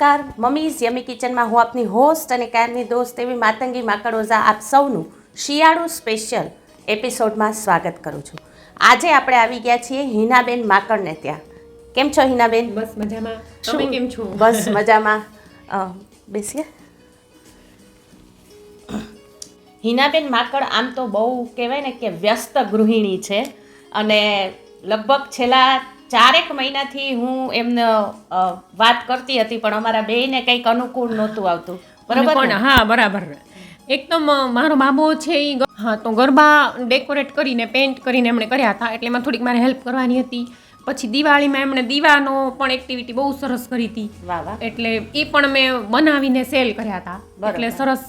નમસ્કાર. મમ્મીઝ યમી કિચનમાં હું આપની હોસ્ટ અને કાયમની દોસ્ત એવી માતંગી માકડોઝા આપ સૌનું શિયાળુ સ્પેશિયલ એપિસોડમાં સ્વાગત કરું છું. આજે આપણે આવી ગયા છીએ હિનાબેન માકડને ત્યાં. કેમ છો હિનાબેન? બસ મજામાં. તમે કેમ છો? બસ મજામાં. બેસીએ. હિનાબેન માકડ આમ તો બહુ કહેવાય ને કે વ્યસ્ત ગૃહિણી છે અને લગભગ છેલ્લા ચારેક મહિનાથી હું એમને વાત કરતી હતી પણ અમારા બેને કંઈક અનુકૂળ નહોતું આવતું. બરાબર હા બરાબર. એકદમ મારો બાબો છે એ હા તો ગરબા ડેકોરેટ કરીને પેન્ટ કરીને એમણે કર્યા હતા એટલે એમાં થોડીક મારે હેલ્પ કરવાની હતી. પછી દિવાળીમાં એમણે દીવાનો પણ એક્ટિવિટી બહુ સરસ કરી હતી. એટલે એ પણ મેં બનાવીને સેલ કર્યા હતા. એટલે સરસ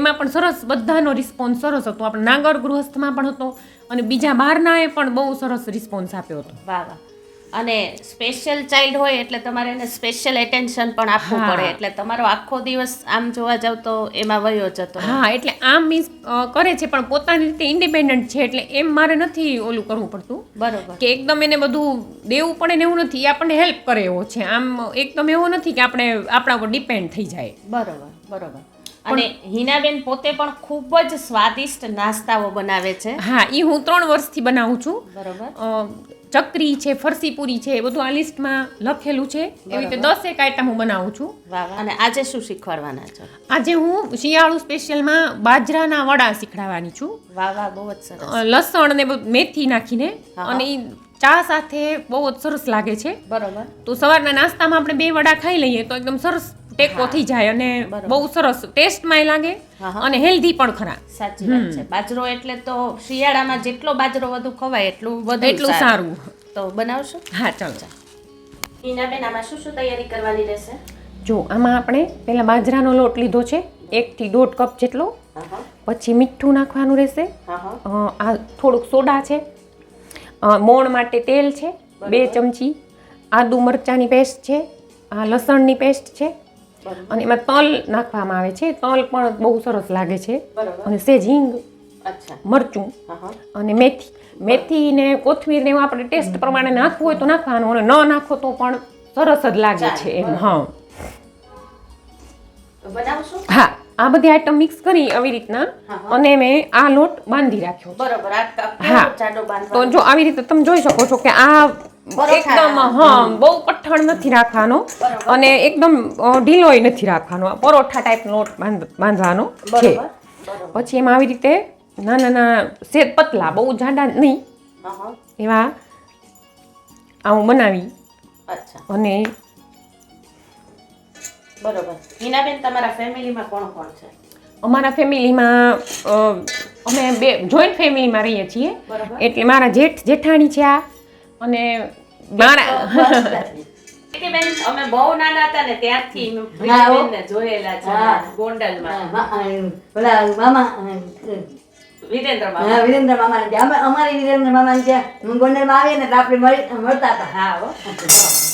એમાં પણ સરસ બધાનો રિસ્પોન્સ સરસ હતો. આપણે નાગર ગૃહસ્થમાં પણ હતો અને બીજા બહારનાએ પણ બહુ સરસ રિસ્પોન્સ આપ્યો હતો. વાહ વાહ. અને સ્પેશિયલ ચાઇલ્ડ હોય એટલે તમારે એને સ્પેશિયલ એટેન્શન પણ આપવું પડે. એટલે તમારો આખો દિવસ આમ જોવા જાવ તો એમાં વયો જતો. હા એટલે આમ મીન્સ કરે છે પણ પોતાની રીતે ઇન્ડિપેન્ડન્ટ છે એટલે એમ મારે નથી ઓલું કરવું પડતું. બરોબર. કે એકદમ એને બધું દેવું પડે ને એવું નથી એ આપણને હેલ્પ કરે એવો છે. આમ એકદમ એવો નથી કે આપણે આપણા ઉપર ડિપેન્ડ થઈ જાય. બરોબર બરોબર. અને હિનાબેન પોતે પણ ખૂબ જ સ્વાદિષ્ટ નાસ્તાઓ બનાવે છે. હા એ હું ત્રણ વર્ષથી બનાવું છું. બરોબર. ચકરી છે ફરસીપુરી છે એ બધું આ લિસ્ટમાં લખેલું છે. એવી રીતે દસેક આઈટમ હું બનાવું છું. અને આજે શું શીખવાડવાના છો? આજે હું શિયાળુ સ્પેશિયલમાં બાજરાના વડા શીખડાવવાની છું. વાહ વાહ બહુ જ સરસ. લસણ ને મેથી નાખીને અને ચા સાથે બહુ જ સરસ લાગે છે. બરોબર. તો સવારના નાસ્તામાં આપણે બે વડા ખાઈ લઈએ તો એકદમ સરસ ટેકો થઈ જાય અને બહુ સરસ ટેસ્ટમાંય લાગે. અને હેલ્ધી પણ ખરા. સાચી વાત છે. બાજરો એટલે તો શિયાળામાં જેટલો બાજરો વધુ ખવાય એટલું વધુ એટલું સારું. તો બનાવશો? હા ચાલો. હિનાબેન આમાં શું શું તૈયારી કરવાની રહેશે? જો આમાં આપણે પહેલાં બાજરાનો લોટ લીધો છે એકથી દોઢ કપ જેટલો. પછી મીઠું નાખવાનું રહેશે. આ થોડુંક સોડા છે. મોણ માટે તેલ છે બે ચમચી. આદુ મરચાંની પેસ્ટ છે આ લસણની પેસ્ટ છે. અને એમાં તલ નાખવામાં આવે છે. તલ પણ બહુ સરસ લાગે છે. અને સેજ હિંગ મરચું અને મેથી. મેથી ને કોથમીર ને એવું આપણે ટેસ્ટ પ્રમાણે નાખવું હોય તો નાખવાનું. અને ન નાખો તો પણ સરસ જ લાગે છે એમ. હા. હા. આ બધી આઈટમ મિક્સ કરી આવી રીતના. અને મેં આ લોટ બાંધી રાખ્યો બરાબર. હા. તો જો આવી રીતે તમે જોઈ શકો છો કે આ. એકદમ હા. બહુ કઠણ નથી રાખવાનો અને એકદમ ઢીલોય નથી રાખવાનો. પરોઠા ટાઈપનો લોટ બાંધવાનો છે. પછી એમાં આવી રીતે નાના નાના સેજ પતલા બહુ જાડા નહીં. એવા આવું બનાવી અચ્છા. અને બરોબર. હિનાબેન તમારા ફેમિલીમાં કોણ કોણ છે? અમારા ફેમિલીમાં અમે બે જોઈન્ટ ફેમિલીમાં રહીએ છીએ. એટલે મારા જેઠ જેઠાણી છે આ. અને બેન અમે બહુ નાના હતા ને ત્યારથી જોયેલા છે ગોંડલમાં. મા- અ, મામા. હા, વિરેન્દ્ર મામા ત્યાં. અમારે વિરેન્દ્ર મામા ત્યાં ગોંડલમાં આવીએ ને આપણે મળી મળતા હતા. હા હો.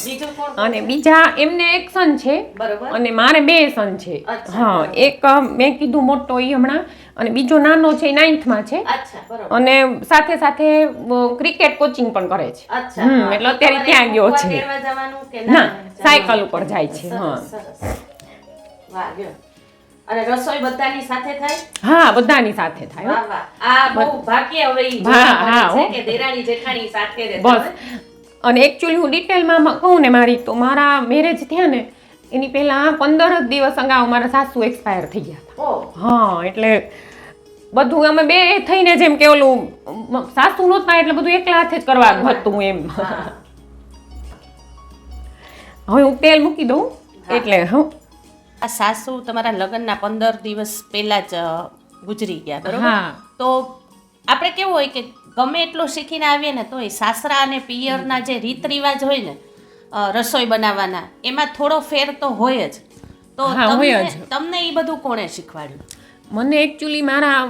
બીજું કોણ? કોણ? અને બીજા એમને એક સન છે. બરોબર. અને મારે બે સન છે. હા એક મેં કીધું મોટો એ હમણાં. અને બીજો નાનો છે એ નાઇન્થમાં છે. અને સાથે સાથે ક્રિકેટ કોચિંગ પણ કરે છે. હમ, એટલે અત્યારે ત્યાં ગયો છે. ના, સાયકલ ઉપર જાય છે, હા. વાહ ગયો. અને રસોઈ બધાની સાથે થાય? હા બધાની સાથે થાય હો. વાહ વાહ. આ બહુ ભાગ્ય હવે ઈ હા, હા, છે કે દેરાણી જેઠાણી સાથે રહેતા બસ. હોય. અને એકચ્યુઅલી હું ડિટેલમાં કહું ને મારી તો મારા મેરેજ થયા ને એની પહેલાં પંદર જ દિવસ અગાઉ મારા સાસુ એક્સપાયર થઈ ગયા હતા. ઓહ, હા એટલે બધું અમે બે થઈને જેમ કે ઓલું મ- સાસુ નહોતા એટલે બધું એકલા હાથે જ કરવાનું હતું એમ. હા. હવે હું તેલ મૂકી દઉં એટલે હું આ સાસુ તમારા લગ્નના પંદર દિવસ પહેલા જ ગુજરી ગયા બરોબર? તો આપણે કેવું હોય કે ગમે એટલું શીખીને આવીએ ને તોય સાસરા અને પિયરના જે રીત રિવાજ હોય ને રસોઈ બનાવવાના એમાં થોડો ફેર તો હોય જ. તો તમને એ બધું કોણે શીખવાડ્યું? મને એકચ્યુઅલી મારા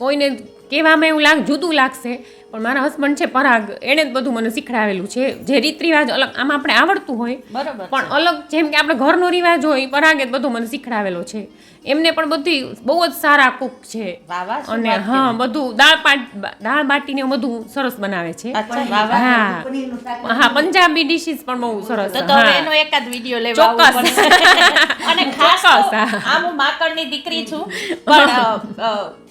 કોઈને કહેવામાં એવું લાગ જુદું લાગશે. પણ મારા હસબન્ડ છે પરાગ એણે જ બધું મને શીખડાવેલું છે. જે રીત રિવાજ અલગ આમાં આપણે આવડતું હોય બરાબર પણ અલગ જેમ કે આપણે ઘરનો રિવાજ હોય પરાગે જ બધું મને શીખડાવેલો છે. એમને પણ બધી બહુ જ સારા કુક છે. વાહ વાહ શું અને હા બધું દાળ પાટ દાળ બાટીને બધું સરસ બનાવે છે. અચ્છા વાહ વાહ હા. હા પંજાબી ડિશિસ પણ બહુ સરસ તો. એનો એકાદ વિડિયો લેવા ચોક્કસ. અને ખાસ તો આ હું માકડની દીકરી છું પણ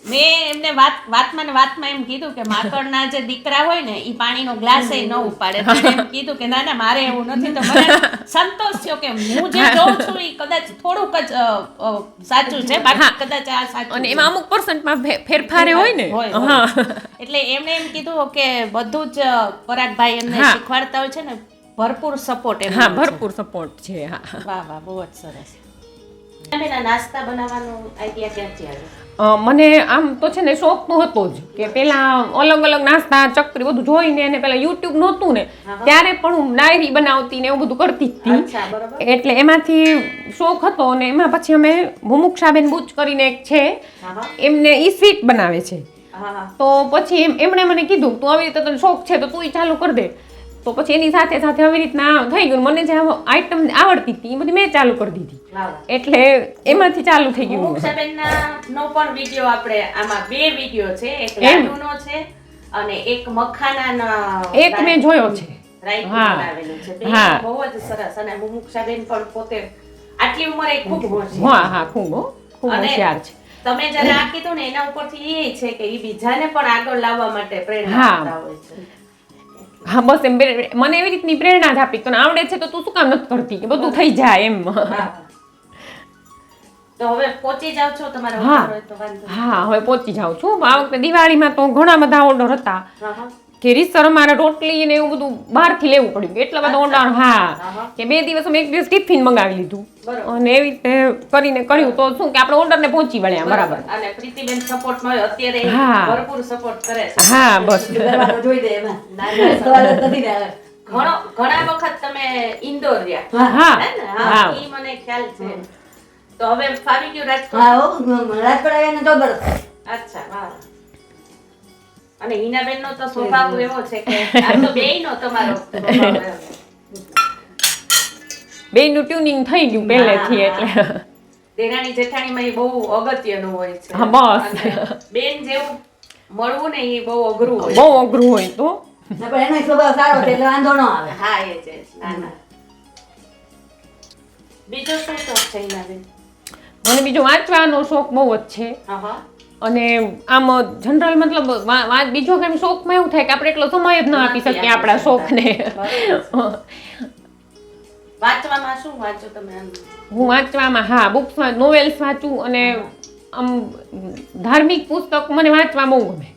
મેં એમને વાત વાતમાં ને વાતમાં એમ કીધું કે માકડના જે દીકરા હોય ને એ પાણીનો ગ્લાસ ન ઉપાડે. એમ કીધું કે ના ના મારે એવું નથી. તો મને સંતોષ થયો કે હું જે જોઉં છું એ કદાચ થોડુંક જ સાચું છે બાકી કદાચ આ સાચું અને એમાં અમુક પર્સન્ટમાં ફેરફારે હોય ને. હા. એટલે એમણે એમ કીધું કે બધું જ પરાગભાઈ એમને શીખવાડતા હોય છે ને ભરપૂર સપોર્ટ હા ભરપૂર સપોર્ટ છે હા. વાહ વાહ બહુ જ સરસ. નાસ્તા બનાવવાનો આઈડિયા ક્યાંથી આવ્યો? મને આમ તો છે ને શોખ તો હતો જ કે પેલા અલગ અલગ નાસ્તા ચકરી બધું જોઈને અને પેલા યુટ્યુબ નહોતું ને ત્યારે પણ હું ડાયરી બનાવતી ને એવું બધું કરતી જ હતી. એટલે એમાંથી શોખ હતો અને એમાં પછી અમે મુમુક્ષાબેન બુચ કરીને એક છે એમને ઈ સ્વીટ બનાવે છે. તો પછી એમ એમણે મને કીધું તું આવી રીતે તને શોખ છે તો તું ચાલુ કરી દે. તો પછી એની સાથે સાથે આવી રીતના થઈ ગયું મને જે આઈટમ આવડતી હતી એ બધી મેં ચાલુ કરી દીધી. એટલે એમાંથી ચાલુ થઈ ગયું. નો પણ વીડિયો આપણે આમાં બે વીડિયો છે એક? લાડુનો છે અને એક મખાના એક મેં જોયો છે. હા. બહુ જ સરસ. અને મુક્ષાબેન પણ પોતે આટલી ઉંમરે ખૂબ હોશિયાર હા હા ખૂબ ખૂબ હોશિયાર છે. તમે જ્યારે આ કીધું ને એના ઉપરથી એ છે કે એ બીજાને પણ આગળ લાવવા માટે પ્રેરણા આપતા હોય છે. હા બસ એમ મને એવી રીતની પ્રેરણા જ આપી તને આવડે છે તો તું શું કામ નથી કરતી? કે બધું થઈ જાય એમ. તો હવે પહોંચી જાવ છો તમારા હા. હા હવે પહોંચી જાઉં છું. આ વખતે દિવાળીમાં તો ઘણા બધા ઓર્ડર હતા. કે રીતસર અમારે રોટલી ને એવું બધું બહારથી લેવું પડ્યું એટલા બધા ઓર્ડર હા. હા. કે બે દિવસ અમે એક દિવસ ટિફિન મંગાવી લીધું. અને એવી રીતે કરીને કર્યું. તો શું કે આપણે ઓર્ડરને પહોંચી વળ્યા બરાબર. અને પ્રીતિબેન સપોર્ટ મળ્યો અત્યારે હા. ભરપૂર સપોર્ટ કરે છે. હા બસ. જોઈ દે એમાં. નથી. ઘણો ઘણા વખત તમે ઇન્દોર રહ્યા. હા. હા. હા ઈ મને ખ્યાલ છે. તો હવે ફાવી ગયું રાજકોટ? હા રાજકોટ આવ્યા ને તો બરસ અચ્છા વાહ. અને હિનાબેન નો તો સ્વભાવ એવો છે કે આ તો બેય નો તમારો બે નું ટ્યુનિંગ થઈ ગયું પહેલેથી એટલે. દેરાણી જેઠાણીમાં એ બહુ અગત્યનું હોય છે. હા, બસ. બેન જેવું મળવું ને એ બહુ અઘરું હોય બહુ અઘરું હોય તો. પણ એનો સ્વભાવ સારો છે એટલે વાંધો ન આવે. હા એ છે બીજો શું શોખ છે હિનાબેન મને બીજો વાંચવાનો શોખ બહુ જ છે. હા હા. અને આમ જનરલ મતલબ બીજો કેમ શોખમાં એવું થાય કે આપણે એટલો સમય જ ના આપી શકીએ આપણા શોખને. વાંચવામાં શું વાંચો તમે હું વાંચવામાં હા બુક્સમાં નોવેલ્સ વાંચું અને આમ ધાર્મિક પુસ્તક મને વાંચવા બહુ ગમે.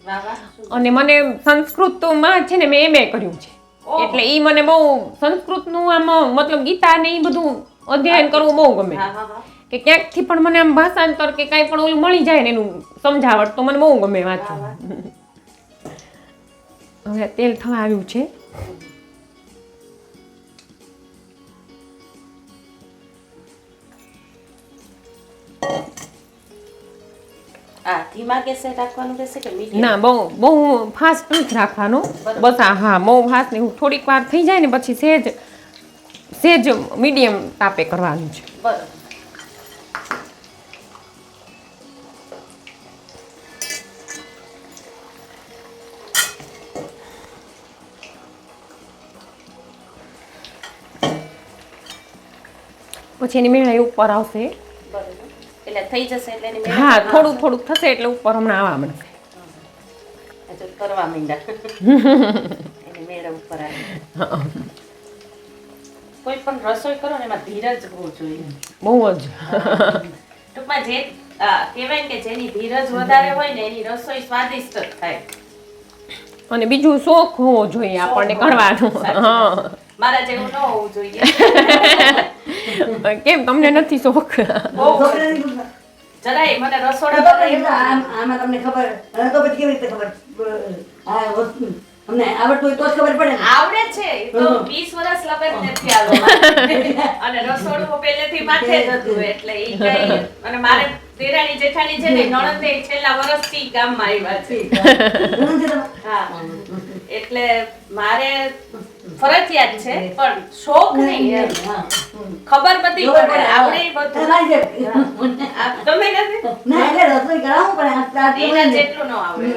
અને મને સંસ્કૃતમાં છે ને મેં એમએ કર્યું છે. એટલે એ મને બહુ સંસ્કૃતનું આમ મતલબ ગીતા ને એ બધું અધ્યયન કરવું બહુ ગમે. કે ક્યાંકથી પણ મને આમ ભાષાંતર કે કાંઈ પણ ઓલું મળી જાય ને એનું સમજાવટ તો મને બહુ ગમે વાંચવું. હવે તેલ થવા આવ્યું છે. ના બહુ બહુ ફાસ્ટ નથી રાખવાનું. બસ હા બહુ ફાસ્ટ નહીં થોડીક વાર થઈ જાય ને પછી સેજ સેજ મીડિયમ તાપે કરવાનું છે. બરોબર. પછી એની મેળા ઉપર આવશે. એટલે થઈ જશે એટલે એની હા થોડું થોડુંક થશે એટલે ઉપર હમણાં આવવા મળશે. કરવા માંડ્યા. ઉપર આવી. કોઈ પણ રસોઈ કરો ને એમાં ધીરજ બહુ જોઈએ. બહુ જ. ટૂંકમાં જે કહેવાય કે જેની ધીરજ વધારે હોય ને એની રસોઈ સ્વાદિષ્ટ થાય. અને બીજું શોખ હોવો જોઈએ આપણને કરવાનું હા. મારા જેવું ન હોવું જોઈએ. કેમ? તમને નથી શોખ? જરાય મને રસોડા આમ- તમને ખબર તો પછી કેવી રીતે ખબર? આ વસ્તુ અમને આવડતું હોય તો જ ખબર પડે આવડે છે તો 20 વર્ષ લગન નથી આવ્યો અને રસોડું પહેલેથી માથે જ હતું એટલે ઈ કઈ અને મારે દેરાણી જેઠાણી છે ને નણંદે છેલ્લા વર્ષથી ગામમાં આવ્યા છે? હા. એટલે મારે ફરજિયાત છે પણ શોખ નહીં એમ. હા. ખબર બધી આવડે બધું. નથી? ના, એટલે રસોઈ કરાવું પણ એના જેટલું ન આવડે.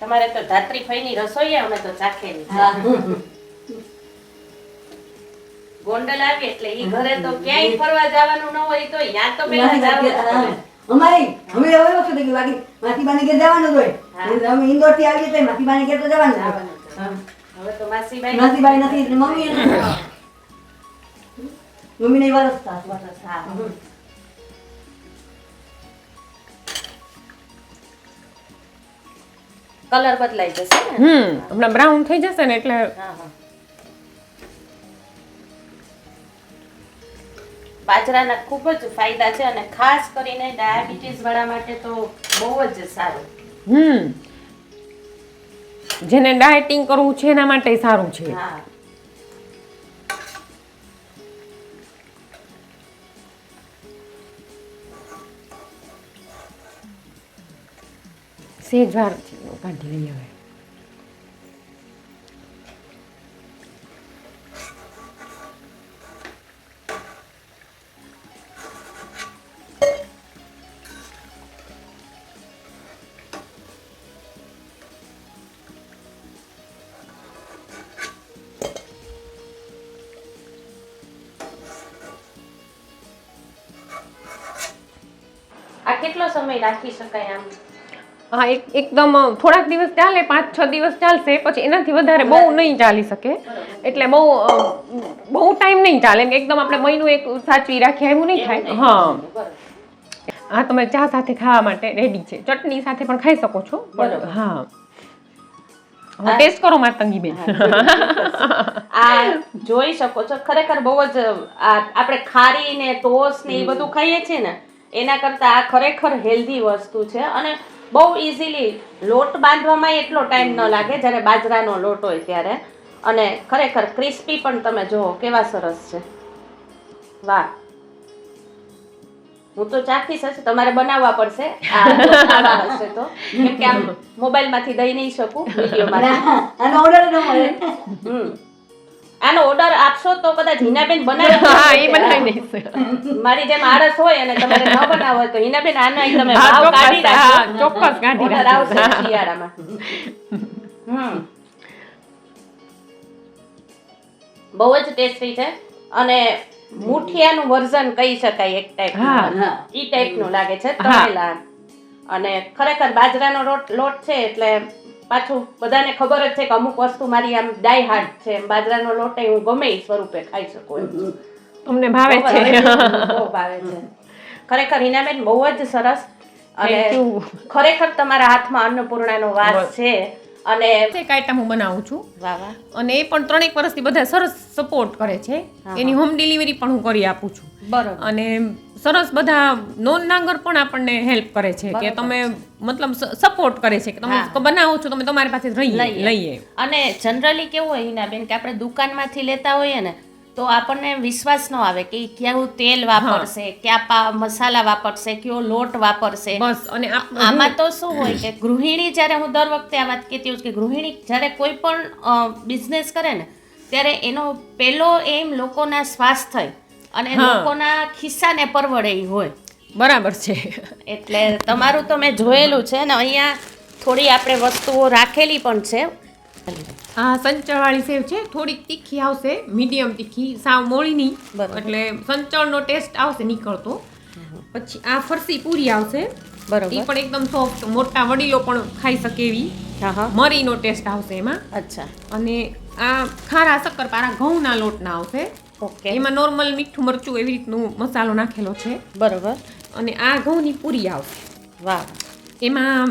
તમારે તો ધાત્રી ફઈની રસોઈ અમે તો ચાખેલી ગોંડલ આવી એટલે ઈ ઘરે તો ક્યાંય ફરવા જવાનું ન હોય તો યા તો પેલા જવાનું અમારી અમે ગઈ બાકી માસીબાને ઘેર જવાનું હોય. અમે ઇન્દોરથી આવીએ તો માસીબાને ઘેર તો જવાનું હવે તો માસી તો માસીબાઈ માસીબાઈ નથી મમ્મી. મમ્મીને ઈ વરસ થાય. બસ, હા. કલર બદલાઈ જશે ને હમ હમણાં બ્રાઉન થઈ જશે ને એટલે હા, હા. બાજરાના ખૂબ જ ફાયદા છે અને ખાસ કરીને ડાયાબિટીસ વાળા માટે તો બહુ જ સારું હમ જેને ડાયટિંગ કરવું છે એના માટે સારું છે હા સેજ વાર કાઢી લઈએ હવે. કેટલો સમય રાખી શકાય આમ? હા એક એકદમ થોડાક દિવસ ચાલે પાંચ છ દિવસ ચાલશે પછી એનાથી વધારે બહુ નહીં ચાલી શકે. એટલે બહુ બહુ ટાઈમ નહીં ચાલે. એકદમ આપણે મહિનું એક સાચવી રાખીએ એવું નહીં થાય. હા. હા તમે ચા સાથે ખાવા માટે રેડી છે. ચટણી સાથે પણ ખાઈ શકો છો પણ હા. ટેસ્ટ કરો માતંગી બેન આ જોઈ શકો છો ખરેખર બહુ જ આ આપણે ખારી ને ટોસ ને એ બધું ખાઈએ છીએ ને એના કરતા આ ખરેખર હેલ્ધી વસ્તુ છે. અને બહુ ઇઝીલી લોટ બાંધવામાં એટલો ટાઈમ ન લાગે જ્યારે બાજરાનો લોટ હોય ત્યારે. અને ખરેખર ક્રિસ્પી પણ તમે જુઓ કેવા સરસ છે. વાહ. હું તો ચાખીશ જ તમારે બનાવવા પડશે. આ હશે તો. કેમ કે આમ મોબાઈલમાંથી દઈ નહીં શકું વિડીયોમાં આનો ન મળે. હમ. આનો ઓર્ડર આપશો તો કદાચ હિનાબેન બનાવી હા એ બનાવી દઈશ મારી જેમ આળસ હોય અને તમારે ન બનાવો તો હિનાબેન આનો તમે ભાવ કાઢી રાખો ચોક્કસ કાઢી ઓર્ડર આવશે શિયાળામાં. હમ. બહુ જ ટેસ્ટી છે. અને મુઠિયાનું વર્ઝન કહી શકાય એક ટાઈપ હા. હા. ઈ ટાઈપનું લાગે છે. તળેલા. અને ખરેખર બાજરાનો લોટ છે એટલે પાછું બધાને ખબર જ છે કે અમુક વસ્તુ મારી આમ ડાય હાર્ડ છે બાજરાનો લોટ એ હું ગમે એ સ્વરૂપે ખાઈ શકું તમને ભાવે છે. બહુ ભાવે છે. ખરેખર હિનાબેન બહુ જ સરસ અને ખરેખર તમારા હાથમાં અન્નપૂર્ણાનો વાસ. છે. અને એક આઈટમ હું બનાવું છું. વાહ વાહ. અને એ પણ ત્રણેક વર્ષથી બધા સરસ સપોર્ટ કરે છે. એની હોમ ડિલિવરી પણ હું કરી આપું છું. બરાબર. અને સરસ બધા નોન નાંગર પણ આપણને હેલ્પ કરે છે કે તમે મતલબ સપોર્ટ કરે છે કે તમે. બનાવો છો તમે તમારી પાસે લઈએ. લઈએ. અને જનરલી કેવું હોય હિનાબેન કે આપણે દુકાનમાંથી લેતા હોઈએ ને તો આપણને વિશ્વાસ ન આવે કે ક્યાં તેલ વાપરશે ક્યાં પા મસાલા વાપરશે કયો લોટ વાપરશે. બસ અને આમાં તો શું હોય કે ગૃહિણી જ્યારે હું દર વખતે આ વાત કહેતી હોઉં કે ગૃહિણી જ્યારે કોઈ પણ બિઝનેસ કરે ને ત્યારે એનો પહેલો એમ લોકોના સ્વાસ્થ્ય અને લોકોના ખિસ્સાને પરવડે એ હોય. બરાબર છે. એટલે તમારું તો મેં જોયેલું છે ને અહીંયા થોડી આપણે વસ્તુઓ રાખેલી પણ છે. આ સંચળવાળી સેવ છે થોડીક તીખી આવશે મીડિયમ તીખી સાવ મોળી નહીં એટલે સંચળનો ટેસ્ટ આવશે નીકળતો. પછી આ ફરસી પૂરી આવશે. બરાબર. એ પણ એકદમ સોફ્ટ મોટા વડીલો પણ ખાઈ શકે એવી. મરીનો ટેસ્ટ આવશે એમાં. અચ્છા. અને આ ખારા શક્કરપારા ઘઉંના લોટના આવશે. ઓકે. એમાં નોર્મલ મીઠું મરચું એવી રીતનું મસાલો નાખેલો છે. બરાબર. અને આ ઘઉંની પૂરી આવશે. વાહ. એમાં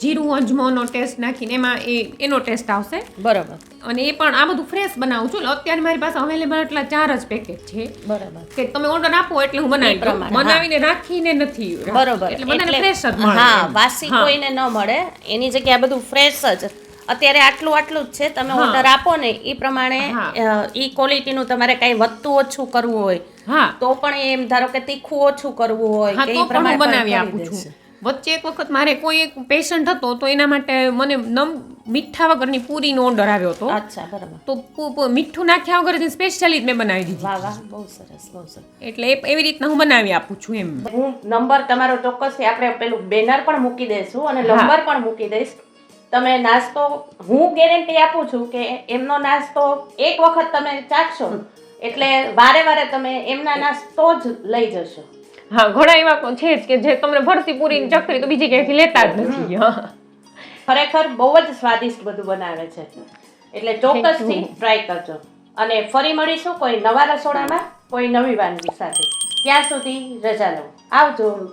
જીરું અજમોનો ટેસ્ટ નાખીને એમાં એ એનો ટેસ્ટ આવશે. બરોબર. અને એ પણ આ બધું ફ્રેશ બનાવું છું. અત્યારે મારી પાસે અવેલેબલ એટલા ચાર જ પેકેટ છે. બરાબર. કે તમે ઓર્ડર આપો એટલે હું બનાવી. બનાવીને રાખીને નથી. બરાબર. એટલે બધાને ફ્રેશ જ મળે. હા વાસી કોઈને ન મળે. એની જગ્યાએ બધું ફ્રેશ જ. અત્યારે આટલું આટલું જ છે. તમે ઓર્ડર આપો ને એ પ્રમાણે. એ ક્વોલિટીનું તમારે કઈ વધતું ઓછું કરવું હોય હા. તો પણ એમ ધારો કે તીખું ઓછું કરવું હોય કે એ પ્રમાણે બનાવી આપું છું. વચ્ચે એક વખત મારે કોઈ એક પેશન્ટ હતો તો એના માટે મને નમ મીઠા વગરની પૂરીનો ઓર્ડર આવ્યો હતો. અચ્છા બરાબર. તો મીઠું નાખ્યા વગર સ્પેશિયલી મેં બનાવી દીધી. વાહ વાહ બહુ સરસ બહુ સરસ. એટલે એવી રીતના હું બનાવી આપું છું એમ. હું નંબર તમારો ચોક્કસથી આપણે પેલું બેનર પણ મૂકી દઈશું અને નંબર પણ મૂકી દઈશ. તમે નાસ્તો હું ગેરંટી આપું છું કે એમનો નાસ્તો એક વખત તમે ચાખશો એટલે વારે વારે તમે એમના નાસ્તો જ લઈ જશો. હા ઘણા એવા છે જ કે જે તમને ભરતી પૂરી ચકરી તો બીજી ક્યાંયથી લેતા જ નથી. ખરેખર બહુ જ સ્વાદિષ્ટ બધું બનાવે છે. એટલે ચોક્કસથી ટ્રાય કરજો. અને ફરી મળીશું કોઈ નવા રસોડામાં કોઈ નવી વાનગી સાથે. ત્યાં સુધી રજા લો. આવજો.